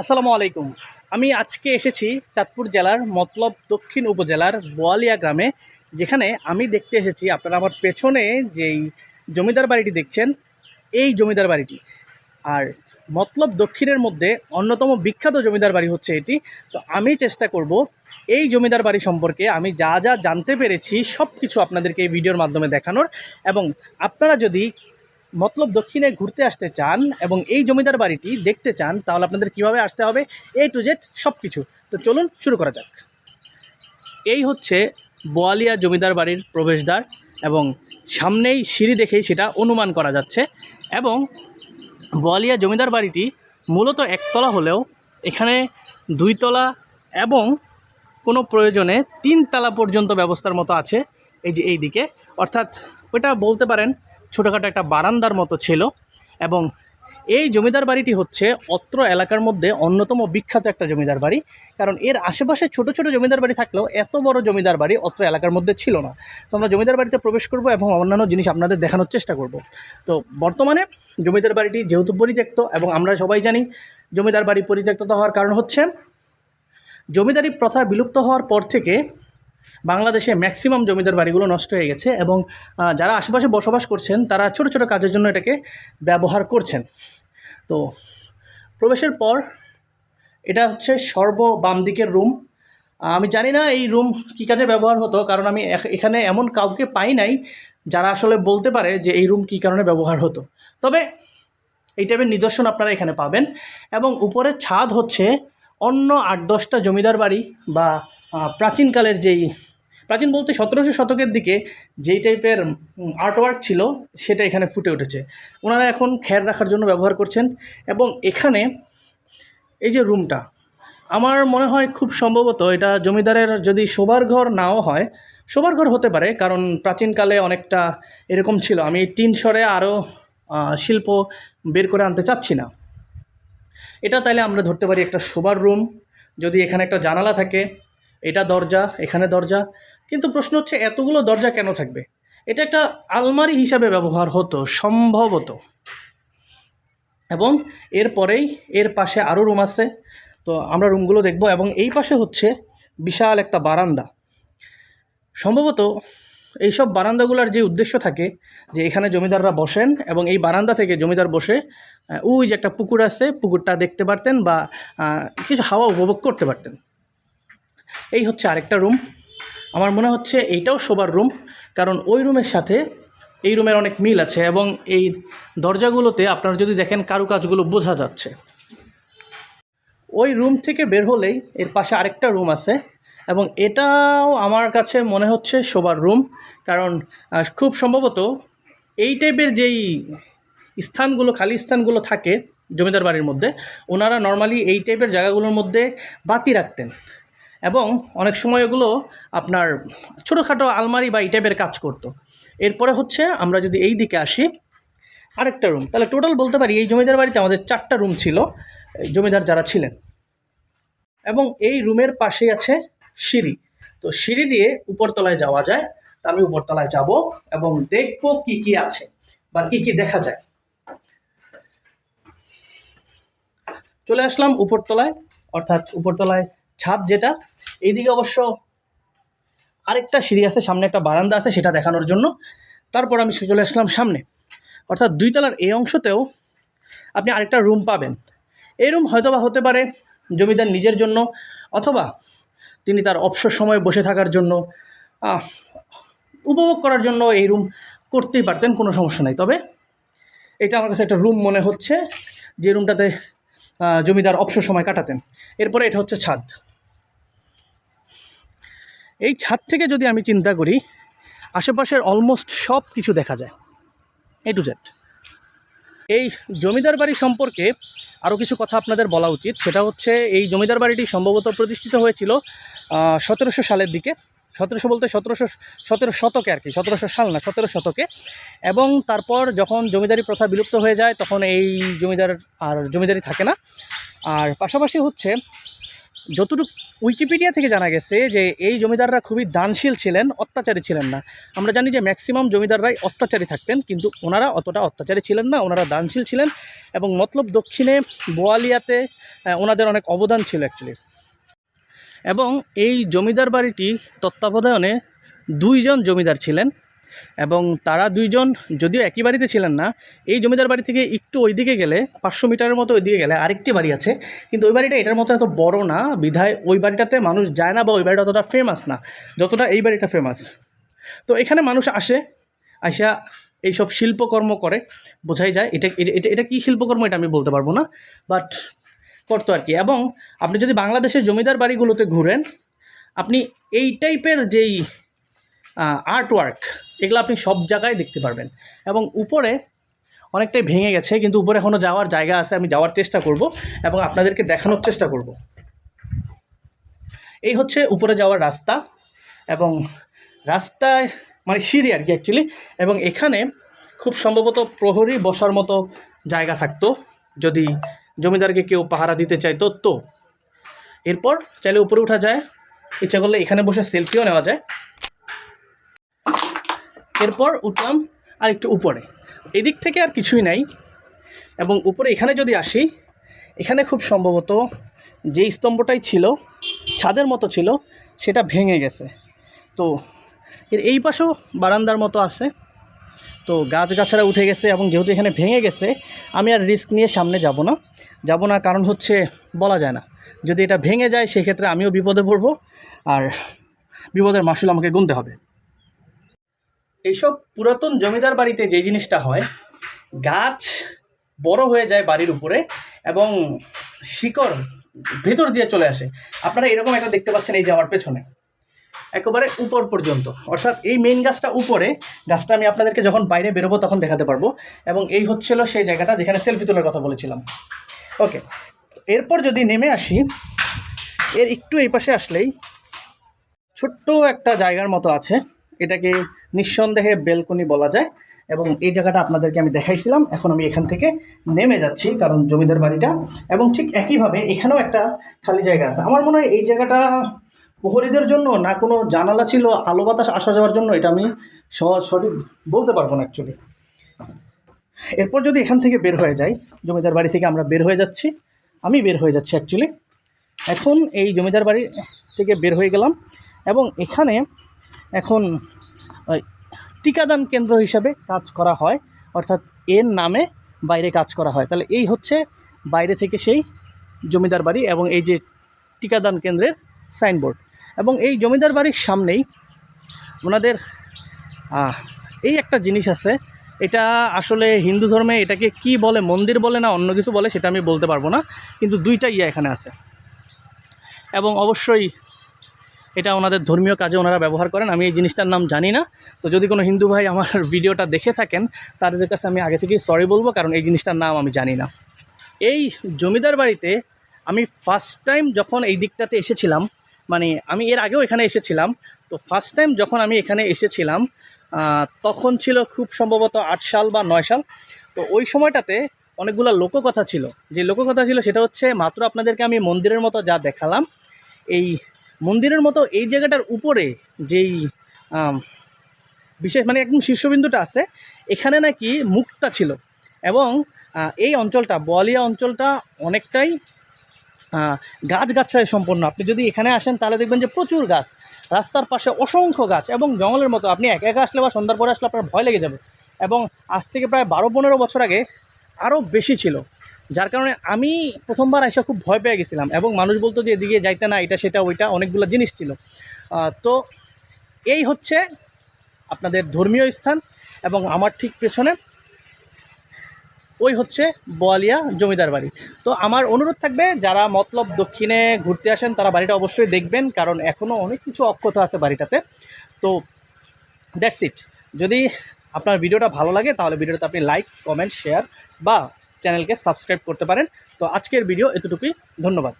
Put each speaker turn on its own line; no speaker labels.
আসসালামু আলাইকুম। আমি আজকে এসেছি চাঁদপুর জেলার মতলব দক্ষিণ উপজেলার বোয়ালিয়া গ্রামে, যেখানে আমি দেখতে এসেছি, আপনারা আমার পেছনে যেই জমিদার বাড়িটি দেখছেন, এই জমিদার বাড়িটি। আর মতলব দক্ষিণের মধ্যে অন্যতম বিখ্যাত জমিদার বাড়ি হচ্ছে এটি। তো আমি চেষ্টা করব এই জমিদার বাড়ি সম্পর্কে আমি যা যা জানতে পেরেছি সব কিছু আপনাদেরকে এই ভিডিওর মাধ্যমে দেখানোর। এবং আপনারা যদি মতলব দক্ষিণে ঘুরতে আসতে চান এবং এই জমিদার বাড়িটি দেখতে চান, তাহলে আপনাদের কীভাবে আসতে হবে? এ টু জেড সব কিছু তো চলুন শুরু করা যাক। এই হচ্ছে বোয়ালিয়া জমিদার বাড়ির প্রবেশদ্বার এবং সামনেই সিঁড়ি দেখেই সেটা অনুমান করা যাচ্ছে এবং বোয়ালিয়া জমিদার বাড়িটি মূলত একতলা হলেও এখানে দুইতলা এবং কোনো প্রয়োজনে তিনতলা পর্যন্ত ব্যবস্থার মতো আছে এই যে এই দিকে অর্থাৎ ওটা বলতে পারেন ছোটোখাটো একটা বারান্দার মতো ছিল এবং এই জমিদার বাড়িটি হচ্ছে অত্র এলাকার মধ্যে অন্যতম বিখ্যাত একটা জমিদার বাড়ি। কারণ এর আশেপাশে ছোট ছোট জমিদার বাড়ি থাকলেও এত বড় জমিদার বাড়ি অত্র এলাকার মধ্যে ছিল না। তো আমরা জমিদার বাড়িতে প্রবেশ করব এবং অন্যান্য জিনিস আপনাদের দেখানোর চেষ্টা করব। তো বর্তমানে জমিদার বাড়িটি যেহেতু পরিত্যক্ত এবং আমরা সবাই জানি জমিদার বাড়ি পরিত্যক্ত হওয়ার কারণ হচ্ছে, জমিদারি প্রথা বিলুপ্ত হওয়ার পর থেকে বাংলাদেশে ম্যাক্সিমাম জমিদার বাড়িগুলো নষ্ট হয়ে গেছে এবং যারা আশেপাশে বসবাস করছেন, তারা ছোট ছোট কাজের জন্য এটাকে ব্যবহার করছেন। তো, প্রবেশের পর এটা হচ্ছে সর্ব বাম দিকের রুম আমি জানি না এই রুম কী কাজে ব্যবহার হতো, কারণ আমি এখানে এমন কাউকে পাই নাই যারা আসলে বলতে পারে যে এই রুম কী কারণে ব্যবহার হতো। তবে, এই টাইপের নিদর্শন আপনারা এখানে পাবেন এবং উপরের ছাদ হচ্ছে অন্য আট দশটা জমিদার বাড়ি বা প্রাচীনকালের যেই, প্রাচীন বলতে সতেরোশো শতকের দিকে যেই টাইপের আর্টওয়ার্ক ছিল সেটা এখানে ফুটে উঠেছে। ওনারা এখন খ্যার রাখার জন্য ব্যবহার করছেন এবং এখানে এই যে রুমটা, আমার মনে হয় খুব সম্ভবত এটা জমিদারের যদি শোবার ঘর নাও হয়, শোবার ঘর হতে পারে, কারণ প্রাচীনকালে অনেকটা এরকম ছিল। আমি টিন সরে আরও শিল্প বের করে আনতে চাচ্ছি না। এটা তাইলে আমরা ধরতে পারি একটা শোবার রুম। যদি এখানে একটা জানালা থাকে এটা দরজা, এখানে দরজা। কিন্তু প্রশ্ন হচ্ছে, এতগুলো দরজা কেন থাকবে? এটা একটা আলমারি হিসাবে ব্যবহার হতো, সম্ভবত। এবং এরপরেই এর পাশে আরও রুম আছে। তো আমরা রুমগুলো দেখব এবং এই পাশে হচ্ছে বিশাল একটা বারান্দা। সম্ভবত এইসব বারান্দাগুলোর যে উদ্দেশ্য থাকে, যে এখানে জমিদাররা বসেন এবং এই বারান্দা থেকে জমিদার বসে ওই যে একটা পুকুর আছে, পুকুরটা দেখতে পারতেন বা কিছু হাওয়া উপভোগ করতে পারতেন। এই হচ্ছে আরেকটা রুম। আমার মনে হচ্ছে এইটাও শোবার রুম, কারণ ওই রুমের সাথে এই রুমের অনেক মিল আছে এবং এই দরজাগুলোতে আপনারা যদি দেখেন কারুকাজগুলো বোঝা যাচ্ছে। ওই রুম থেকে বের হলেই এর পাশে আরেকটা রুম আছে এবং এটাও আমার কাছে মনে হচ্ছে শোবার রুম, কারণ খুব সম্ভবত এই টাইপের যেই স্থানগুলো, খালি স্থানগুলো থাকে জমিদার বাড়ির মধ্যে, ওনারা নর্মালি এই টাইপের জায়গাগুলোর মধ্যে বাতি রাখতেন। এবং অনেক সময় ওগুলো আপনার ছোটোখাটো আলমারি বা এই টাইপের কাজ করতো। এরপরে হচ্ছে আমরা যদি এই দিকে আসি, আরেকটা রুম তাহলে টোটাল বলতে পারি এই জমিদার বাড়িতে আমাদের চারটা রুম ছিল জমিদার যারা ছিলেন। এবং এই রুমের পাশেই আছে সিঁড়ি। তো সিঁড়ি দিয়ে উপরতলায় যাওয়া যায়, তা আমি উপরতলায় যাব এবং দেখব কি কি আছে বা কি কি দেখা যায়। চলে আসলাম উপরতলায়, অর্থাৎ উপরতলায় ছাদ যেটা এইদিকে অবশ্য আরেকটা সিঁড়ি আছে, সামনে একটা বারান্দা আছে সেটা দেখানোর জন্য। তারপর আমি চলে আসলাম সামনে। অর্থাৎ দুই তলার এই অংশতেও আপনি আরেকটা রুম পাবেন। এই রুম হয়তো বা হতে পারে জমিদার নিজের জন্য অথবা তিনি তার অবসর সময়ে বসে থাকার জন্য। উপভোগ করার জন্য এই রুম করতেই পারতেন, কোনো সমস্যা নাই। তবে এটা আমার কাছে একটা রুম মনে হচ্ছে, যে রুমটাতে জমিদার অবসর সময় কাটাতেন। এরপরে এটা হচ্ছে ছাদ। এই ছাদ থেকে যদি আমি চিন্তা করি, আশেপাশের অলমোস্ট সব কিছু দেখা যায় এ টু জেড এই জমিদার বাড়ি সম্পর্কে আরও কিছু কথা আপনাদের বলা উচিত। সেটা হচ্ছে, এই জমিদার বাড়িটি সম্ভবত প্রতিষ্ঠিত হয়েছিল সতেরোশো সালের দিকে। সতেরোশো বলতে সতেরোশো, সতেরো শতকে আর কি, সতেরোশো সাল না, সতেরো শতকে। এবং তারপর যখন জমিদারি প্রথা বিলুপ্ত হয়ে যায়, তখন এই জমিদার আর জমিদারি থাকে না। আর পাশাপাশি হচ্ছে যতটুকু উইকিপিডিয়া থেকে জানা গেছে যে এই জমিদাররা খুবই দানশীল ছিলেন, অত্যাচারী ছিলেন না। আমরা জানি যে ম্যাক্সিমাম জমিদাররাই অত্যাচারী থাকতেন, কিন্তু ওনারা অতটা অত্যাচারী ছিলেন না, ওনারা দানশীল ছিলেন এবং মতলব দক্ষিণে বোয়ালিয়াতে ওনাদের অনেক অবদান ছিল অ্যাকচুয়ালি এবং এই জমিদার বাড়িটি তত্ত্বাবধানে দুইজন জমিদার ছিলেন। এবং তারা দুইজন যদিও একই বাড়িতে ছিলেন না, এই জমিদার বাড়ি থেকে একটু ওইদিকে গেলে, পাঁচশো মিটারের মতো ওইদিকে গেলে আরেকটি বাড়ি আছে। কিন্তু ওই বাড়িটা এটার মতো এত বড় না, বিধায় ওই বাড়িটাতে মানুষ যায় না বা ওই বাড়িটা অতটা ফেমাস না, যতটা এই বাড়িটা ফেমাস তো এখানে মানুষ আসে আসা এইসব শিল্পকর্ম করে, বোঝাই যায় এটা, এটা- এটা এটা কী শিল্পকর্ম এটা আমি বলতে পারব না বাট করতো আর কি। এবং আপনি যদি বাংলাদেশের জমিদার বাড়িগুলোতে ঘুরেন, আপনি এই টাইপের যেই আর্ট ওয়ার্ক এগুলো আপনি সব জায়গায় দেখতে পারবেন। এবং উপরে অনেকটাই ভেঙে গেছে, কিন্তু উপরে এখনও যাওয়ার জায়গা আছে, আমি যাওয়ার চেষ্টা করব এবং আপনাদেরকে দেখানোর চেষ্টা করব। এই হচ্ছে উপরে যাওয়ার রাস্তা এবং রাস্তায় মানে সিঁড়ি আর কি অ্যাকচুয়ালি এবং এখানে খুব সম্ভবত প্রহরী বসার মতো জায়গা থাকতো। যদি জমিদারকে কেউ পাহারা দিতে চাইতো, তো। এরপর চাইলে উপরে উঠা যায়, ইচ্ছা করলে এখানে বসে সেলফিও নেওয়া যায়। এরপর উঠলাম আর একটু উপরে। এদিক থেকে আর কিছুই নাই এবং উপরে এখানে যদি আসি, এখানে খুব সম্ভবত যে স্তম্ভটাই ছিল, ছাদের মতো ছিল, সেটা ভেঙে গেছে। তো এর এই পাশেও বারান্দার মতো আছে। তো গাছগাছারা উঠে গেছে এবং যেহেতু এখানে ভেঙে গেছে, আমি আর রিস্ক নিয়ে সামনে যাব না। যাব না কারণ হচ্ছে বলা যায় না। যদি এটা ভেঙে যায়, সেক্ষেত্রে আমিও বিপদে পড়ব আর বিপদের মাসুল আমাকে গুনতে হবে। এইসব পুরাতন জমিদার বাড়িতে যে জিনিসটা হয়, গাছ বড় হয়ে যায় বাড়ির উপরে এবং শিকড় ভেতর দিয়ে চলে আসে। আপনারা এরকম একটা দেখতে পাচ্ছেন এই যে আমার পেছনে। একেবারে উপর পর্যন্ত। অর্থাৎ এই মেইন গাছটা উপরে, গাছটা আমি আপনাদেরকে যখন বাইরে বেরোবো তখন দেখাতে পারব। এবং এই হচ্ছিল সেই জায়গাটা যেখানে সেলফি তোলার কথা বলেছিলাম। ওকে এরপর যদি নেমে আসি, এর একটু এই পাশে আসলেই ছোট্ট একটা জায়গার মতো আছে। এটাকে নিঃসন্দেহে বেলকনি বলা যায় এবং এই জায়গাটা আপনাদেরকে আমি দেখাইছিলাম। এখন আমি এখান থেকে নেমে যাচ্ছি, কারণ জমিদার বাড়িটা। এবং ঠিক একইভাবে এখানেও একটা খালি জায়গা আছে। আমার মনে হয় এই জায়গাটা প্রহরীদের জন্য না কোনো জানালা ছিল, আলো বাতাস আসা যাওয়ার জন্য, এটা আমি সঠিক বলতে পারব না অ্যাকচুয়ালি এরপর যদি এখান থেকে বের হয়ে যাই, জমিদার বাড়ি থেকে আমরা বের হয়ে যাচ্ছি। আমি বের হয়ে যাচ্ছি অ্যাকচুয়ালি এখন এই জমিদার বাড়ি থেকে বের হয়ে গেলাম। এবং এখানে এখন টিকাদান কেন্দ্র হিসাবে কাজ করা হয়, অর্থাৎ এর নামে বাইরে কাজ করা হয়। তাহলে এই হচ্ছে বাইরে থেকে সেই জমিদার বাড়ি এবং এই যে টিকাদান কেন্দ্রের সাইনবোর্ড। এবং এই জমিদার বাড়ির সামনেই ওনাদের এই একটা জিনিস আছে। এটা আসলে হিন্দু ধর্মে এটাকে কি বলে, মন্দির বলে না অন্য কিছু বলে সেটা আমি বলতে পারব না, কিন্তু দুইটা ইয়া এখানে আছে। এবং অবশ্যই এটা ওনাদের ধর্মীয় কাজে ওনারা ব্যবহার করেন, আমি এই জিনিসটার নাম জানি না। তো যদি কোনো হিন্দু ভাই আমার ভিডিওটা দেখে থাকেন, তাদের কাছে আমি আগে থেকেই সরি বলব, কারণ এই জিনিসটার নাম আমি জানি না। এই জমিদার বাড়িতে আমি ফার্স্ট টাইম যখন এই দিকটাতে এসেছিলাম মানে আমি এর আগেও এখানে এসেছিলাম, তো ফার্স্ট টাইম যখন আমি এখানে এসেছিলাম তখন ছিল খুব সম্ভবত আট সাল বা নয় সাল। তো ওই সময়টাতে অনেকগুলো লোককথা ছিল। যে লোককথা ছিল সেটা হচ্ছে, মাত্র আপনাদেরকে আমি মন্দিরের মতো যা দেখালাম, এই মন্দিরের মতো এই জায়গাটার উপরে যেই বিশেষ মানে একদম শীর্ষবিন্দুটা আছে এখানে নাকি মুক্তা ছিল। এবং এই অঞ্চলটা বোয়ালিয়া অঞ্চলটা অনেকটাই আহ, গাছগাছড়ায় সম্পন্ন। আপনি যদি এখানে আসেন তাহলে দেখবেন যে প্রচুর গাছ। রাস্তার পাশে অসংখ্য গাছ এবং জঙ্গলের মতো। আপনি একা একা আসলে বা সন্ধ্যার পরে আসলে আপনার ভয় লেগে যাবে। এবং আজ থেকে প্রায় বারো পনেরো বছর আগে আরও বেশি ছিল। যার কারণে আমি প্রথমবার এসে খুব ভয় পেয়ে গেছিলাম এবং মানুষ বলতো যে এদিকে যাইতে না, এটা, সেটা, ওইটা অনেকগুলো জিনিস ছিল। তো এই হচ্ছে আপনাদের ধর্মীয় স্থান এবং আমার ঠিক পেছনে ওই হচ্ছে বোয়ালিয়া জমিদার বাড়ি। তো আমার অনুরোধ থাকবে, যারা মতলব দক্ষিণে ঘুরতে আসেন, তারা বাড়িটা অবশ্যই দেখবেন, কারণ এখনও অনেক কিছু অক্ষত আছে বাড়িটাতে। তো দ্যাটস ইট যদি আপনার ভিডিওটা ভালো লাগে, তাহলে ভিডিওটা আপনি লাইক কমেন্ট শেয়ার বা চ্যানেলকে সাবস্ক্রাইব করতে পারেন। তো আজকের ভিডিও এতটুকুই। ধন্যবাদ।